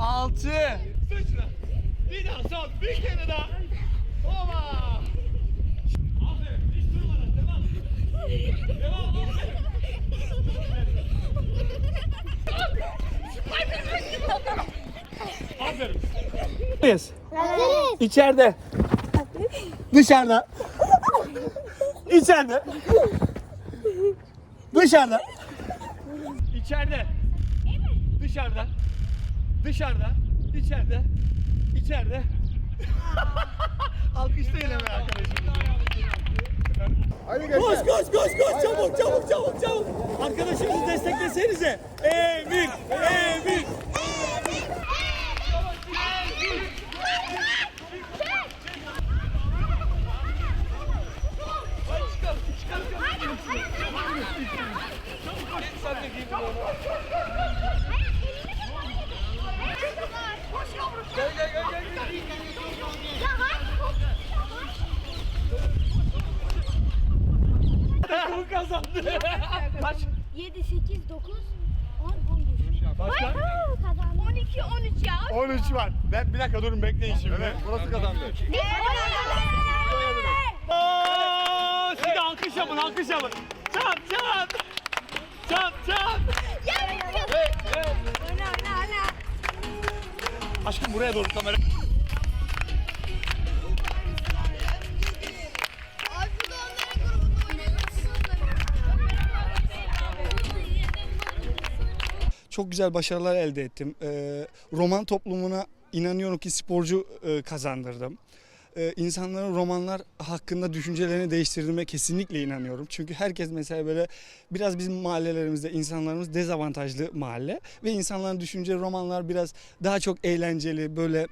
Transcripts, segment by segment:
6 Sıçra. Bir daha son. Bir kere daha. Ova. Aferin. Hiç durmadan. Devam. Devam. Aferin. Aferin. Biz. İçeride. Dışarıda. İçeride. Dışarıda. İçeride. Dışarıda. Dışarıda. İçeride. İçeride. Alkışlayın hemen arkadaşım. Koş koş koş koş çabuk çabuk çabuk çabuk. Arkadaşınızı desteklesenize. Emir, Emir. Bu kazandı. Kaç? 7, 8, 9, 10, 11. Başka? Kazandım. 12, 13 ya. 13 var. Ben bir dakika durun bekleyin şimdi. Evet, burası kazandı. Oo, siz de alkış yapın, alkış yapın. Çat çat. Çat çat. Oyna oyna oyna. Aşkım buraya doğru kamera. Çok güzel başarılar elde ettim. Ee, roman toplumuna inanıyorum ki sporcu e, kazandırdım. Ee, insanların romanlar hakkında düşüncelerini değiştirdiğime kesinlikle inanıyorum. Çünkü herkes mesela böyle biraz bizim mahallelerimizde insanlarımız dezavantajlı mahalle ve insanların düşünce romanlar biraz daha çok eğlenceli böyle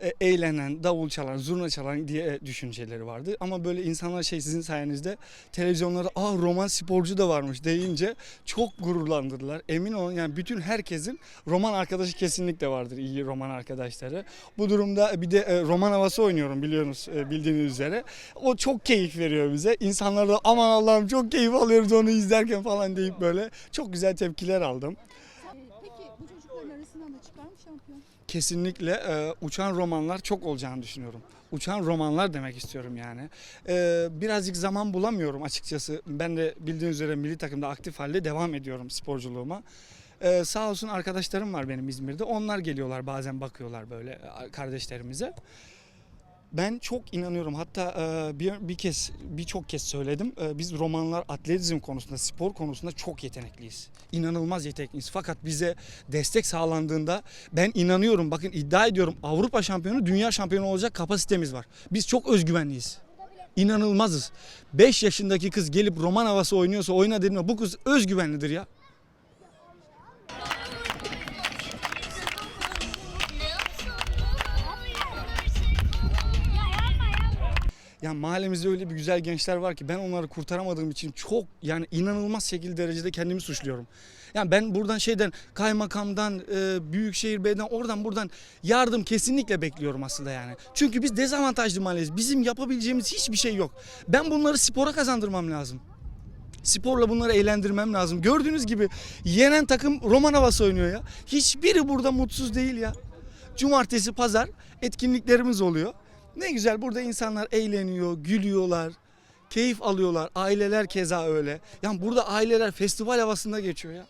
e, eğlenen, davul çalan, zurna çalan diye düşünceleri vardı. Ama böyle insanlar şey sizin sayenizde televizyonlarda aa roman sporcu da varmış deyince çok gururlandırdılar. Emin olun yani bütün herkesin roman arkadaşı kesinlikle vardır iyi roman arkadaşları. Bu durumda bir de e, roman havası oynuyorum biliyorsunuz e, bildiğiniz üzere. O çok keyif veriyor bize. İnsanlar da aman Allah'ım çok keyif alıyoruz onu izlerken falan deyip böyle çok güzel tepkiler aldım. Peki bu çocukların arasından da çıkar şampiyon? Kesinlikle e, uçan romanlar çok olacağını düşünüyorum. Uçan romanlar demek istiyorum yani. E, birazcık zaman bulamıyorum açıkçası. Ben de bildiğiniz üzere milli takımda aktif halde devam ediyorum sporculuğuma. E, sağ olsun arkadaşlarım var benim İzmir'de. Onlar geliyorlar bazen bakıyorlar böyle e, kardeşlerimize. Ben çok inanıyorum. Hatta e, bir, bir kez, birçok kez söyledim. E, biz romanlar atletizm konusunda, spor konusunda çok yetenekliyiz. İnanılmaz yetenekliyiz. Fakat bize destek sağlandığında ben inanıyorum. Bakın iddia ediyorum Avrupa şampiyonu, dünya şampiyonu olacak kapasitemiz var. Biz çok özgüvenliyiz. İnanılmazız. 5 yaşındaki kız gelip roman havası oynuyorsa oyna dediğinde bu kız özgüvenlidir ya. Ya mahallemizde öyle bir güzel gençler var ki ben onları kurtaramadığım için çok yani inanılmaz şekilde derecede kendimi suçluyorum. Yani ben buradan şeyden kaymakamdan, e, büyükşehir belediye'den oradan buradan yardım kesinlikle bekliyorum aslında yani. Çünkü biz dezavantajlı mahalleyiz. Bizim yapabileceğimiz hiçbir şey yok. Ben bunları spora kazandırmam lazım. Sporla bunları eğlendirmem lazım. Gördüğünüz gibi yenen takım roman havası oynuyor ya. Hiçbiri burada mutsuz değil ya. Cumartesi, pazar etkinliklerimiz oluyor. Ne güzel burada insanlar eğleniyor, gülüyorlar, keyif alıyorlar. Aileler keza öyle. Yani burada aileler festival havasında geçiyor ya.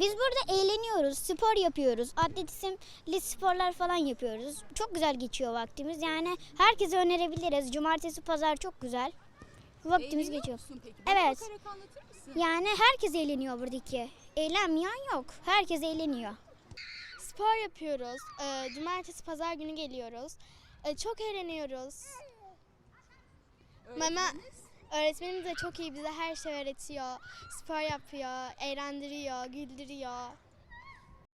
Biz burada eğleniyoruz, spor yapıyoruz, atletizmli sporlar falan yapıyoruz. Çok güzel geçiyor vaktimiz. Yani herkese önerebiliriz. Cumartesi, pazar çok güzel. Vaktimiz Eğleniyor geçiyor. musun peki? Evet. Bakarak anlatır mısın? Yani herkes eğleniyor buradaki. Eğlenmeyen yok. Herkes eğleniyor. Spor yapıyoruz. Ee, cumartesi, pazar günü geliyoruz. Ee, çok eğleniyoruz. Mama öğretmenimiz de çok iyi bize her şey öğretiyor. Spor yapıyor, eğlendiriyor, güldürüyor.